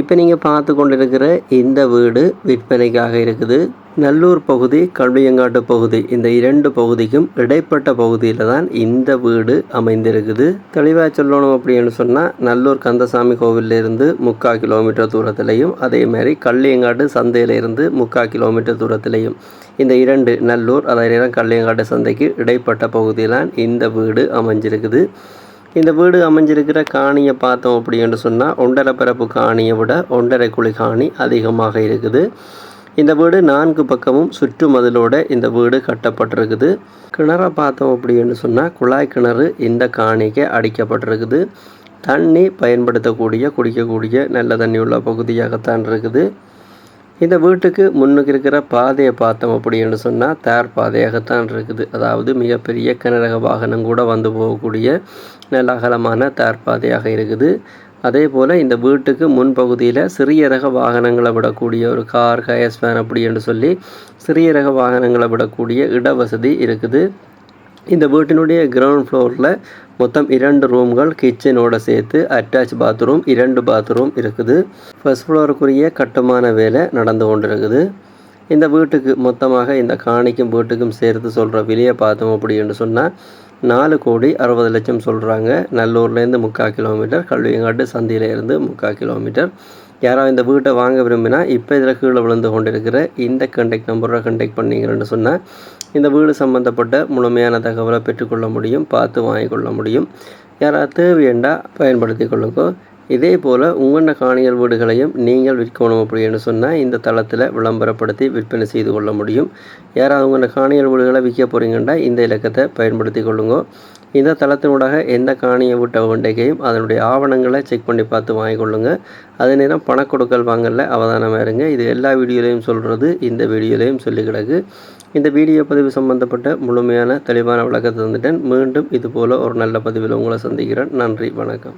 இப்போ நீங்கள் பார்த்து கொண்டிருக்கிற இந்த வீடு விற்பனைக்காக இருக்குது. நல்லூர் பகுதி கல்வியங்காட்டு பகுதி இந்த இரண்டு பகுதிக்கும் இடைப்பட்ட பகுதியில் தான் இந்த வீடு அமைந்திருக்குது. தெளிவாக சொல்லணும் அப்படின்னு சொன்னால் நல்லூர் கந்தசாமி கோவிலிருந்து முக்கால் கிலோமீட்டர் தூரத்திலையும் அதே மாதிரி கல்லியங்காட்டு சந்தையிலிருந்து முக்கால் கிலோமீட்டர் தூரத்திலையும் இந்த இரண்டு நல்லூர் அதே நேரம் கல்லியங்காட்டு சந்தைக்கு இடைப்பட்ட பகுதியில் தான் இந்த வீடு அமைஞ்சிருக்குது. இந்த வீடு அமைஞ்சிருக்கிற காணியை பார்த்தோம் அப்படின்னு சொன்னால் ஒன்றரை பரப்பு காணியை விட ஒன்றரை குழி காணி அதிகமாக இருக்குது. இந்த வீடு நான்கு பக்கமும் சுற்று மதிலோட இந்த வீடு கட்டப்பட்டிருக்குது. கிணறை பார்த்தோம் அப்படின்னு சொன்னால் குழாய் கிணறு இந்த காணிக்கு அடிக்கப்பட்டிருக்குது. தண்ணி பயன்படுத்தக்கூடிய குடிக்கக்கூடிய நல்ல தண்ணி உள்ள பகுதியாகத்தான் இருக்குது. இந்த வீட்டுக்கு முன்னுக்கு இருக்கிற பாதையை பார்த்தோம் அப்படின்னு சொன்னால் தார் பாதையாகத்தான் இருக்குது. அதாவது மிகப்பெரிய கனரக வாகனம் கூட வந்து போகக்கூடிய நல்ல அகலமான தார் பாதையாக இருக்குது. அதே போல் இந்த வீட்டுக்கு முன்பகுதியில் சிறிய ரக வாகனங்களை விடக்கூடிய ஒரு கார் கயஸ் வேன் அப்படி என்று சொல்லி சிறிய ரக வாகனங்களை விடக்கூடிய இடவசதி இருக்குது. இந்த வீட்டினுடைய கிரவுண்ட் ஃப்ளோரில் மொத்தம் இரண்டு ரூம்கள் கிச்சனோட சேர்த்து அட்டாச் பாத்ரூம் இரண்டு பாத்ரூம் இருக்குது. ஃபர்ஸ்ட் ஃப்ளோருக்குரிய கட்டுமான வேலை நடந்து கொண்டிருக்குது. இந்த வீட்டுக்கு மொத்தமாக இந்த காணிக்கும் வீட்டுக்கும் சேர்த்து சொல்கிற விலையை பார்த்தோம் அப்படின்னு சொன்னால் நாலு கோடி அறுபது லட்சம் சொல்கிறாங்க நல்லூர்லேருந்து முக்கால் கிலோமீட்டர் கல்வியங்காட்டு சந்தியிலேருந்து முக்கால் கிலோமீட்டர். யாராவது இந்த வீட்டை வாங்க விரும்பினா இப்போ இதில் கீழே விழுந்து கொண்டிருக்கிற இந்த கண்டெக்ட் நம்பரை கண்டெக்ட் பண்ணீங்கன்னு சொன்னால் இந்த வீடு சம்மந்தப்பட்ட முழுமையான தகவலை பெற்றுக்கொள்ள முடியும் பார்த்து வாங்கிக்கொள்ள முடியும். யாராவது தேவையண்டா பயன்படுத்தி கொள்ளுங்கோ. இதே போல் உங்களோட காணியல் வீடுகளையும் நீங்கள் விற்கணும் அப்படின்னு சொன்னால் இந்த தளத்தில் விளம்பரப்படுத்தி விற்பனை செய்து கொள்ள முடியும். யாராவது உங்களோட காணியல் வீடுகளை விற்க போகிறீங்கன்னா இந்த இலக்கத்தை பயன்படுத்தி கொள்ளுங்க. இந்த தளத்தினூடாக எந்த காணியை விட்ட வேண்டிகையும் அதனுடைய ஆவணங்களை செக் பண்ணி பார்த்து வாங்கிக்கொள்ளுங்க அதே நேரம் பணக்கொடுக்கல் வாங்கல அவதானமாக இருங்க. இது எல்லா வீடியோலையும் சொல்கிறது இந்த வீடியோலையும் சொல்லி கிடக்கு. இந்த வீடியோ பதிவு சம்பந்தப்பட்ட முழுமையான தெளிவான விளக்கத்தை தந்துட்டேன். மீண்டும் இதுபோல் ஒரு நல்ல பதிவில் உங்களை சந்திக்கிறேன். நன்றி வணக்கம்.